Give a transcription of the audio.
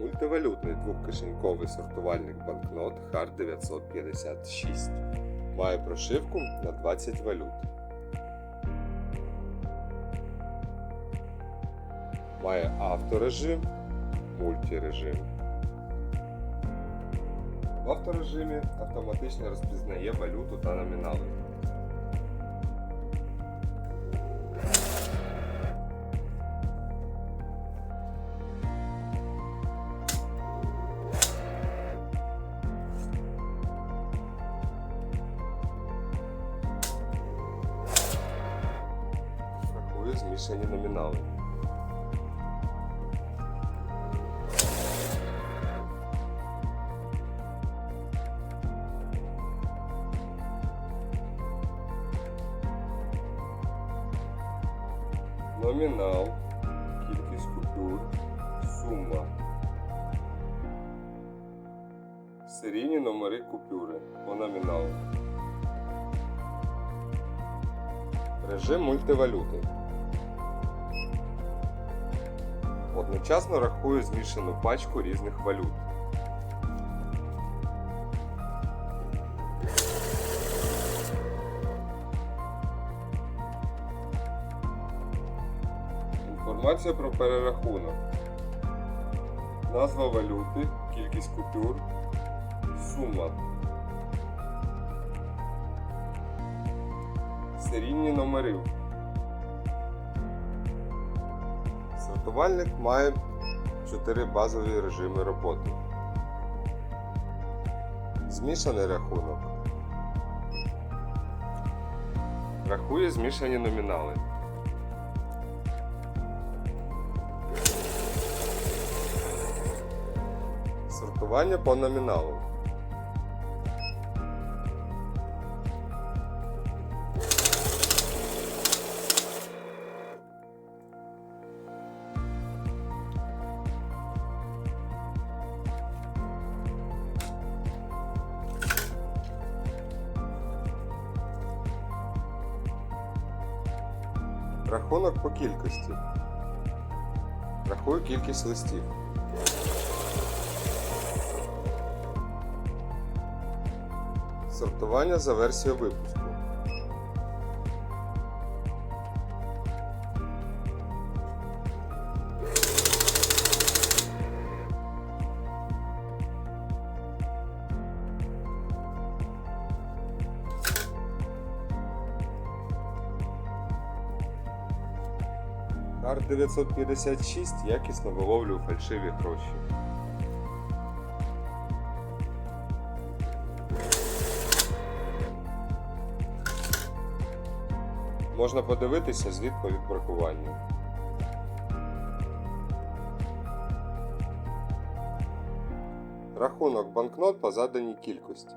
Мультивалютний двохкишеньковий сортувальник банкнот HAR 956. Має прошивку на 20 валют. Має авторежим, мультирежим. В авторежимі автоматично розпізнає валюту та номінали. Рахує змішані номінали. Номінал, кількість купюр, сума. Серійні номери купюри по номіналу. Режим мультивалюти. Одночасно рахує змішану пачку різних валют. Інформація про перерахунок. Назва валюти, кількість купюр, сума. Серійні номери. Сортувальник має 4 базові режими роботи. Змішаний рахунок. Рахує змішані номінали. Сортування по номіналу. Рахунок по кількості. Рахую кількість листів. Сортування за версією випуску. Кар 956 якісно виловлює фальшиві гроші. Можна подивитися звіт по відбракуванню. Рахунок банкнот по заданій кількості.